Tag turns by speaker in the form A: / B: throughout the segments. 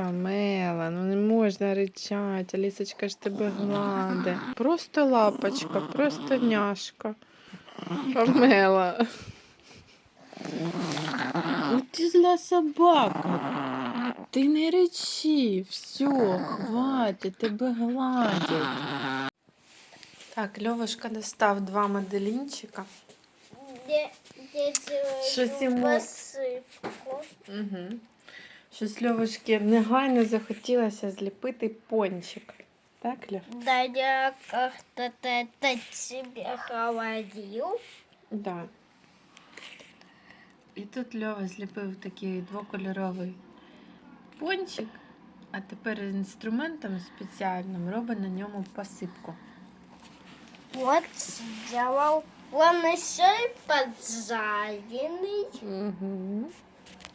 A: Памела, ну не можна ричати, Алісочка ж тебе гладе. Просто лапочка, просто няшка. Памела. Ну ти зла собака. Ти не речи, все, хватить, тебе гладять. Так, Льовушка достав два моделінчика.
B: Де, де
A: Щось йому-
B: посипку.
A: Угу. Щось Льовушки негайно захотілося зліпити пончик. Так, Льов?
B: Да я как-то это тебе говорил.
A: Да. І тут Льова зліпив такий двокольоровий пончик, а тепер інструментом спеціальним робить на ньому посипку.
B: Вот сделал. Он еще и поджаренный.
A: Угу.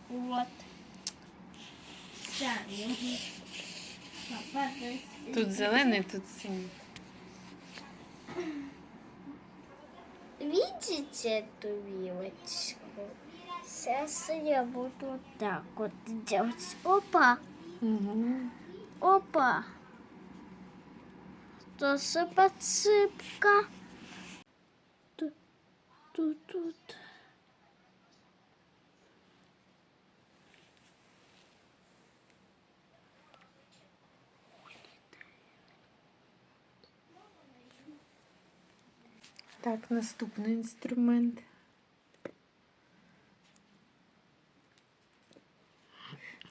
B: Вот. Жареный. Папа,
A: Тут зелений, тут синій.
B: Видите эту вилочку? Сейчас я буду так вот делать. Опа,
A: Угу.
B: опа. Тоже подсыпка. Тут, тут, тут.
A: Так, наступний інструмент.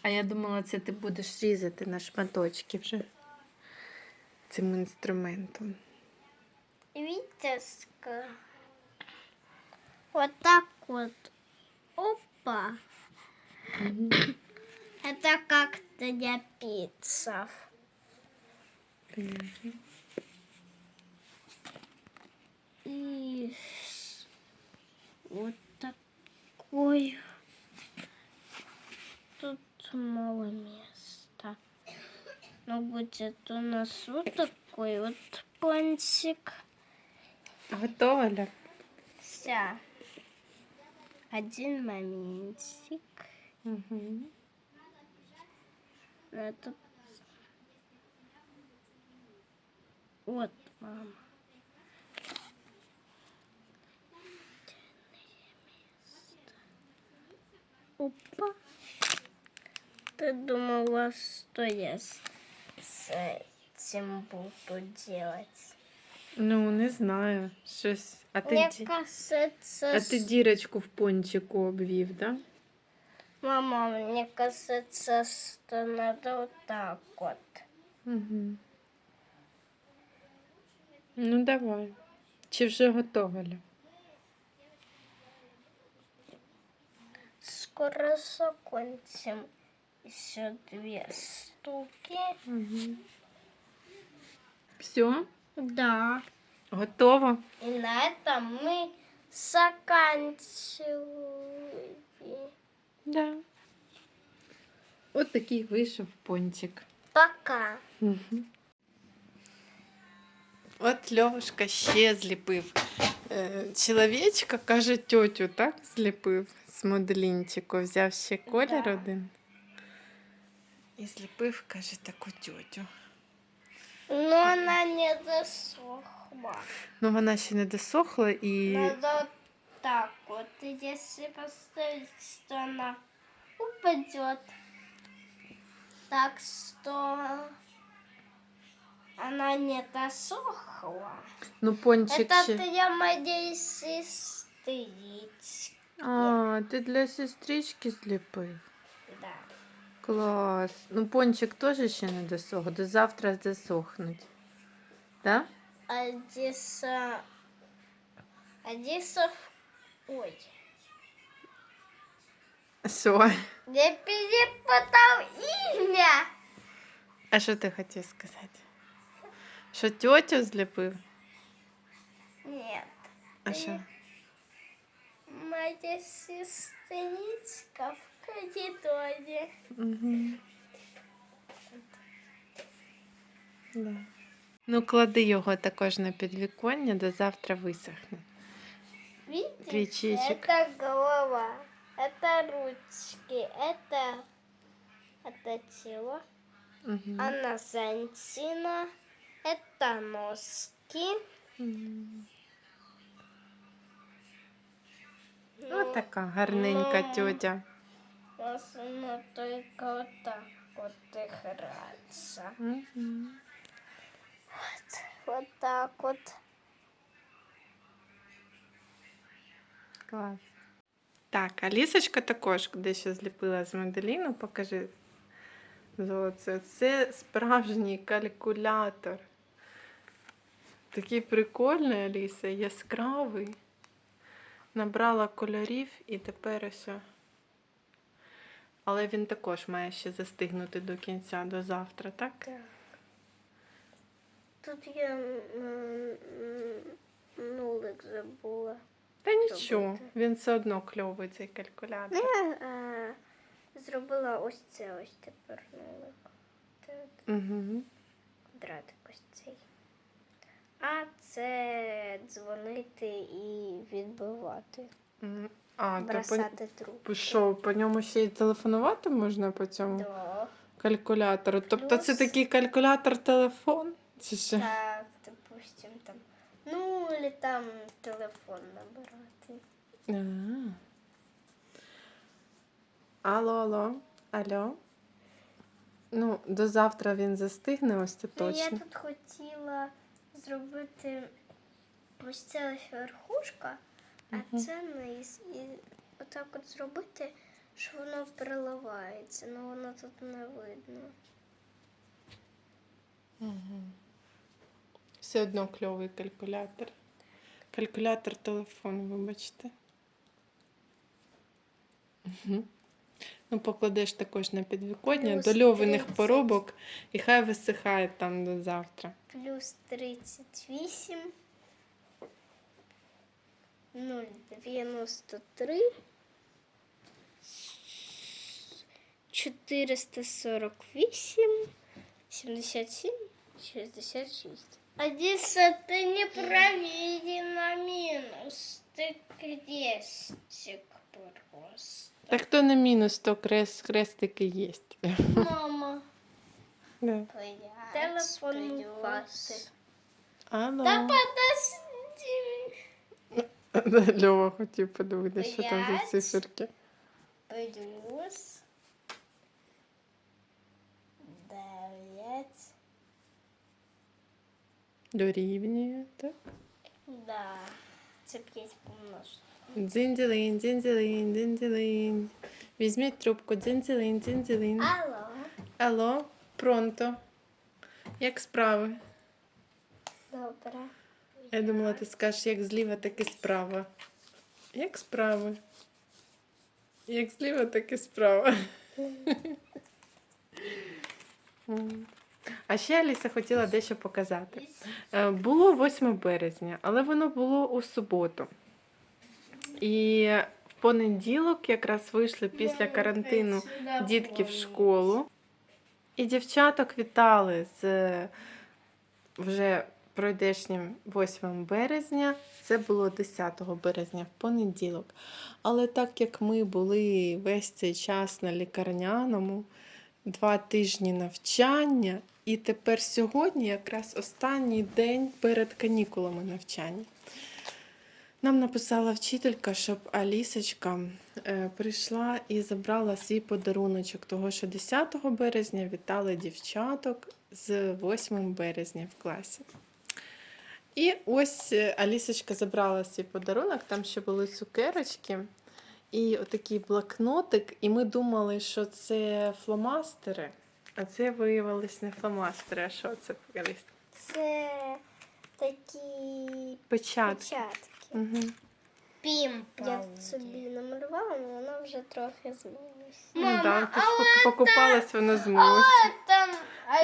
A: А я думала, це ти будеш різати на шматочки вже цим інструментом.
B: Ска- вот так вот. Опа. Это как-то для пиццев. И вот такой. Тут мало места. Но будет у нас вот такой вот пончик.
A: Готова, Ля?
B: Вся. Один моментик.
A: Угу.
B: Это... Вот, мама. Опа. Ты думала, что я с с этим буду делать?
A: Ну, не знаю. Щось. А ти,
B: Мне
A: ді-
B: кажется,
A: а ти дірочку в пончику обвів, да?
B: мама, мне кажется, что надо вот так вот.
A: Угу. Ну, давай. Чи вже готова, Ля?
B: Скоро закончим. Еще две штуки.
A: Угу. Все?
B: Да.
A: Готово?
B: И на этом мы заканчиваем.
A: Да. От такий вийшов пончик.
B: Пока.
A: От Льовушка ще зліпив. Е, Чоловічка, каже, тьотю, так? Зліпив З моделінчику. Взяв ще колір
B: Да.
A: один. І зліпив, каже, таку тьотю.
B: Но она не засохла.
A: Ну, вона ще не досохла і.
B: Надо вот так вот. И если поставить, что она упадет. Так что она не досохла.
A: Ну, пончик
B: Это
A: ще.
B: для моей сестрички.
A: А, ти для сестрички зліпив.
B: Да.
A: Клас. Ну, пончик теж ще не досох. До завтра засохнуть. Так?
B: Одесса... Одесса... Ой.
A: Що?
B: Я перепутал имя.
A: А що ти хотів сказати? Що тьотю зліпив?
B: Нет.
A: А що?
B: Моя сестричка в коридоре.
A: Угу. Да. Ну, клади його також на підвіконня, до завтра висохне.
B: Видите?
A: Ячеечек.
B: Это голова. Это ручки. Это это тело.
A: Угу.
B: А на Сантина это носки.
A: Ось така гарненька
B: ну,
A: тьотя.
B: Можно только вот так вот играться.
A: Мгм.
B: Вот так вот.
A: Клас. Так, Алісочка також дещо зліпила з Маделіну. Покажи золоце. Це справжній калькулятор. Такий прикольний, Аліса, яскравий. Набрала кольорів і тепер ось. Але він також має ще застигнути до кінця, до завтра, так?
B: Так. Тут я нулик забула.
A: Та нічого,
B: Робити.
A: він все одно кльовий цей калькулятор.
B: Я е, зробила ось це ось тепер нулик.
A: Угу.
B: квадратик ось цей. А це дзвонити і відбивати.
A: А, то
B: бросати трубку.
A: Що, по ньому ще й телефонувати можна по цьому
B: Да.
A: калькулятору? Тобто це такий калькулятор телефон? Чи що?
B: Так, допустим, там. Ну, или там телефон набирати.
A: А. Алло, алло, алло. Ну, до завтра він застигне, ось це
B: Ну, я тут хотіла зробити ось це ось верхушка, а
A: Мгм.
B: це низ. І отак от зробити, що воно переливається, але воно тут не видно.
A: Мгм. Все одно кльовий калькулятор. Калькулятор телефону, вибачте. Мгм. Ну, покладеш також на підвіконня
B: Плюс
A: до льовиних
B: 30.
A: поробок, і хай висихає там до завтра.
B: Плюс 38. 0,93. 448, 77, 66. Одесса, ты не проверена минус. Ты крестик просто.
A: Так то не мінус, то крест, хрестики є.
B: Мама.
A: Да.
B: Телефонувати.
A: Алло.
B: Та подожди.
A: Льова хотів подивитися, що там за циферки.
B: Плюс дев'ять.
A: Дорівнює, так?
B: Да. Це п'ять помножити.
A: Дзинь-дзилинь, дзинь-дзилинь, дзинь-дзилинь. Візьміть трубку, дзинь-дзилинь, дзинь-дзилинь.
B: Алло.
A: Алло, пронто. Як справи?
B: Добре.
A: Я думала, ти скажеш, як зліва, так і справа. Як справи? Як зліва, так і справа. А ще Аліса хотіла дещо показати. Е, Було 8 березня, але воно було у суботу. І в понеділок якраз вийшли після карантину дітки в школу. І дівчаток вітали з е, вже пройдешнім 8 березня. Це було 10 березня в понеділок. Але так як ми були весь цей час на лікарняному, два тижні навчання, і тепер сьогодні якраз останній день перед канікулами навчання. Нам написала вчителька, щоб Алісочка е, прийшла і забрала свій подаруночок, того що 10 березня вітали дівчаток з 8 березня в класі. І ось е, Алісочка забрала свій подарунок, там ще були цукерочки і отакий блокнотик. І ми думали, що це фломастери, а це виявилось не фломастери, а що це Аліс?
B: Це такі
A: Печатки.
B: початки.
A: Угу.
B: Пімпа. Я собі намалювала, але вона вже трохи змінилася.
A: Ну, да, ти ж поки покупалась, воно змилося.
B: Там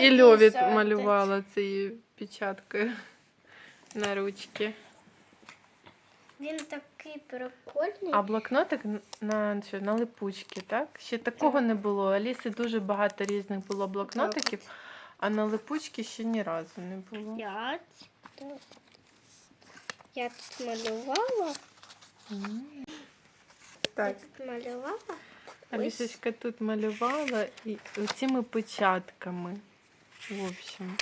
A: І Льові малювала цією печаткою на ручки.
B: Він такий прикольний.
A: А блокнотик на, що, на липучки, так? Ще такого не було. Аліси дуже багато різних було блокнотиків, а на липучки ще ні разу не було.
B: П'ять. Я тут малювала.
A: М.
B: Я тут малювала.
A: Алісочка тут малювала і цими печатками. В общем.